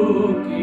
okay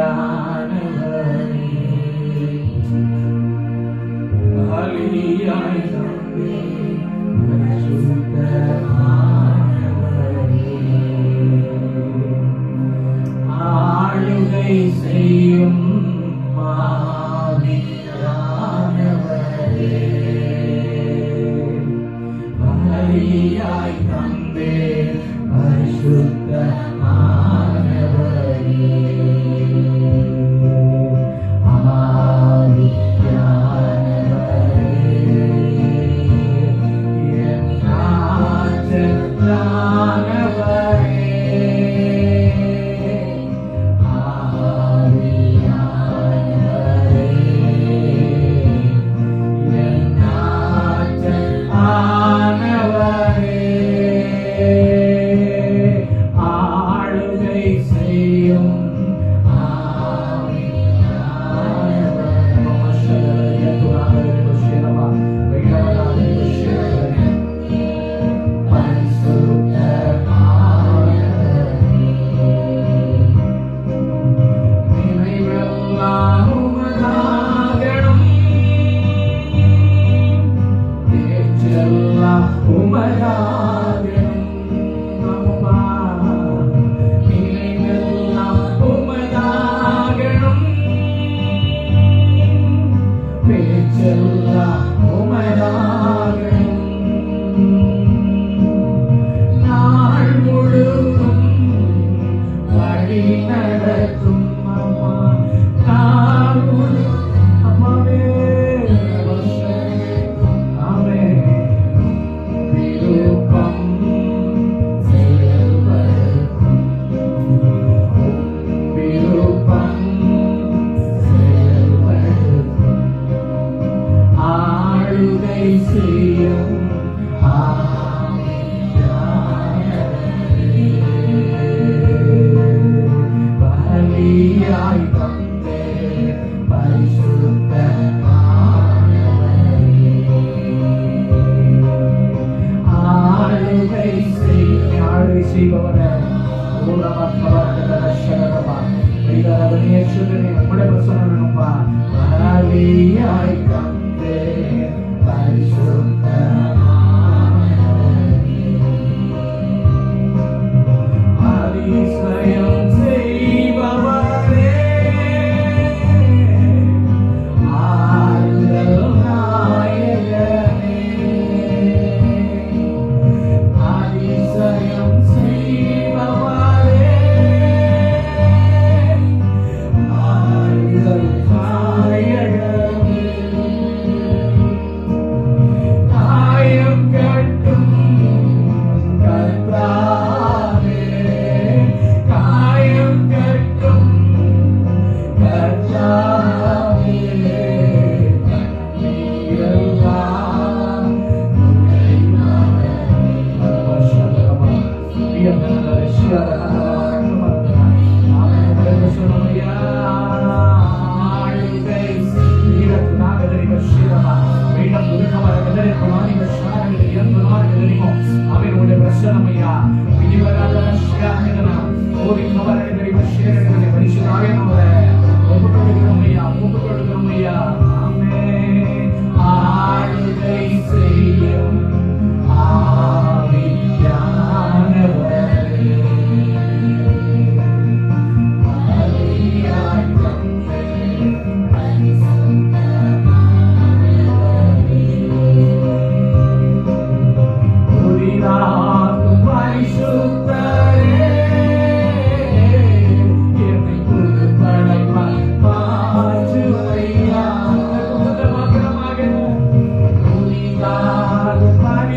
ஆவியானவரே பலியாய் தந்தே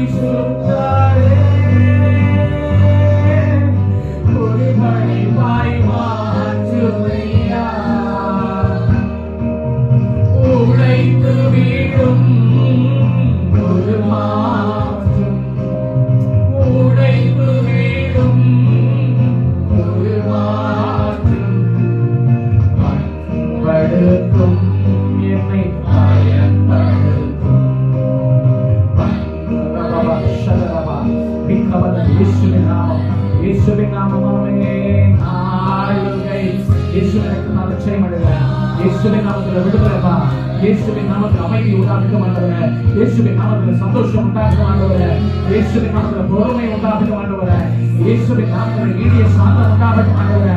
salvation. பிக்கவத இயேசுவின் நாமம். இயேசுவின் நாமமாமே. ஆளுகை இயேசுவின் நாம செய்யப்படுகிறேன் இயேசுவின் நாமத்தில் விடுதலைப்பா இயேசுவின் நாமத்தில் அமைதி உண்டாக்க மாட்டவர. இயேசுவின் நாமத்தில் சந்தோஷம் உண்டாக்க மாட்டவர. இயேசுவின் நாமத்தில் பொறுமை உண்டாக்க மாட்டவர. இயேசுவின் நாமத்தில் நீடிய சாந்தம் உண்டாக மாட்டவர.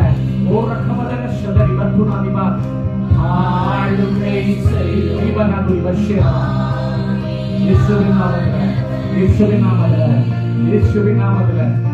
ஓ ரக்கமதன சதரி பத்துனாதிபா ஆளுகை செய்யும் இவனாது இவஷியா இயேசுவின் நாமத்தில். இயேசுவின் நாமத்தில். இயேசுவின் நாமத்தில்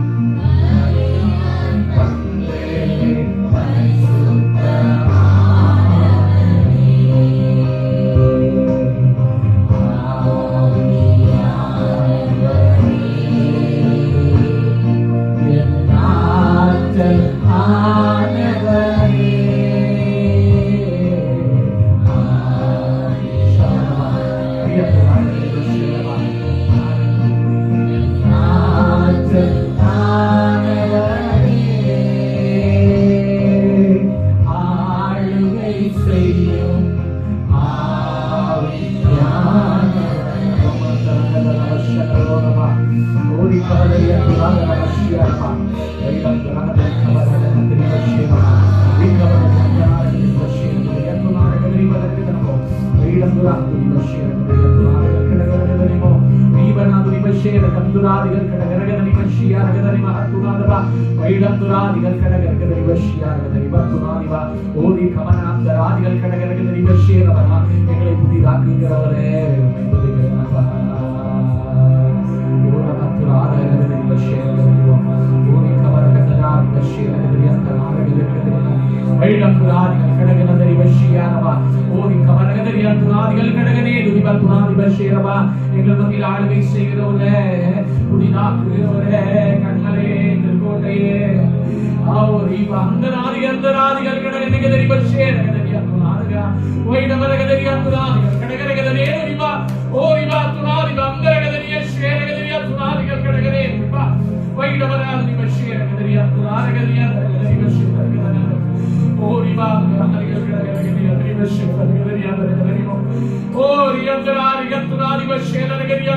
వైడంతురాదిగల్ కడగరగదని మషియారగదని మహత్తునాదవ వైడంతురాదిగల్ కడగరగదని మషియారగదని భక్తునాదివ ఓరి కమనాంతరాదిగల్ కడగరగదని మషియరవన எங்களை புதிதாக்குகிறவரே வைடம் புராதிகள் ஓரமத்துராதகதரி வஷ்யரகதரிவம். ஓடி கமரகதராதி வஷ்யரகதரி அந்தராரகதரிகதரிவம். வைடம்புராதிகள் கடகனதரி வஷ்யாரவா. ஓடி கமரகதரி அந்துராதிகள் கடகனே துதிபத்துராதி வஷ்யரவா. எங்கள் மத்தியில் ஆளுகை செய்கிறவரே புதிதாக்குகிறவரே கண்மலே திருக்கோட்டையே அவரிவ அந்தராதி அந்தராதிகள் கடகனகதரி வஷ்யரகதரி அந்துராதிகா. வைடமரகதரி அந்துராதிகள் கடகரகதரே ரிவா. ஓ ரிவா துராதிப ഓ റിയന്തരാരി കത്തുനാരി പക്ഷേ നനകരിയ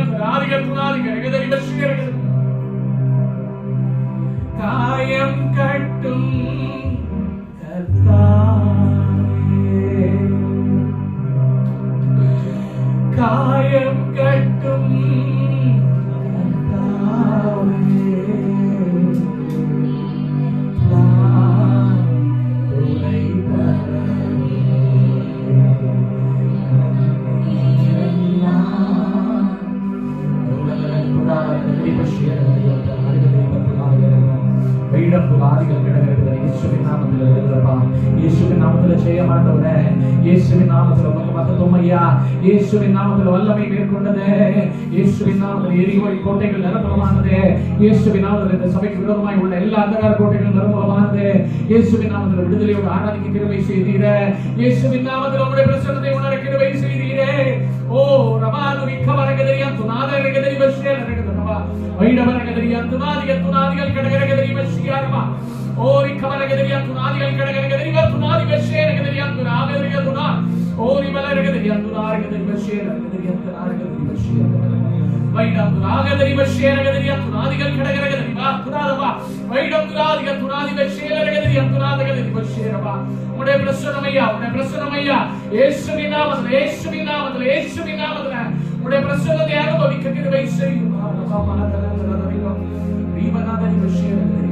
இயேசுவின் நாமத்தில் வல்லமை மேற்கொண்டது. இயேசுவின் நாமத்தில் எரிகோய் கோட்டைகள் நிரப்பலமானது இயேசுவின் நாமத்தில் இந்த சபைக்கு விரோதமாய் உள்ள எல்லா அந்தகார கோட்டைகளும் நிரப்பலமானது இயேசுவின் நாமத்தில் விடுதலையோடு ஆராதிக்க கிருபை செய்தீர. இயேசுவின் நாமத்தில் உங்களுடைய பிரசன்னத்தை உணர கிருபை செய்தீரே. ஓ ரமானுரி கவரகதரியா துநாதரகதரி வஷ்யரகதரமா வைடவரகதரியா துநாதிக துநாதிகள் கடகரகதரி வஷ்யாரமா ஓரி கவரகதரியா துநாதிகள் கடகரகதரி துநாதி வஷ்யரகதரியா துநாதரக துனா ஓரி மலரகதரியா துநாரகதரி வஷ்யரகதரியா துநாரகதரி வஷ்யரகதரி வைடம் துநாகதரி வஷ்யரகதரியா துநாதிகள் கடகரகதரி வைடம் துராதிக துராதிக சேலரகதி அந்துராதகதி பஷேரவா உடைய பிரசனமையா உடைய பிரசனமையா இயேசுவின் நாமத்தில் இயேசுவின் நாமத்தில் இயேசுவின் நாமத்தில். உடைய பிரசனத்தை அனுபவிக்க கிருபை செய்யும். ரீபநாதரி பஷேரகதி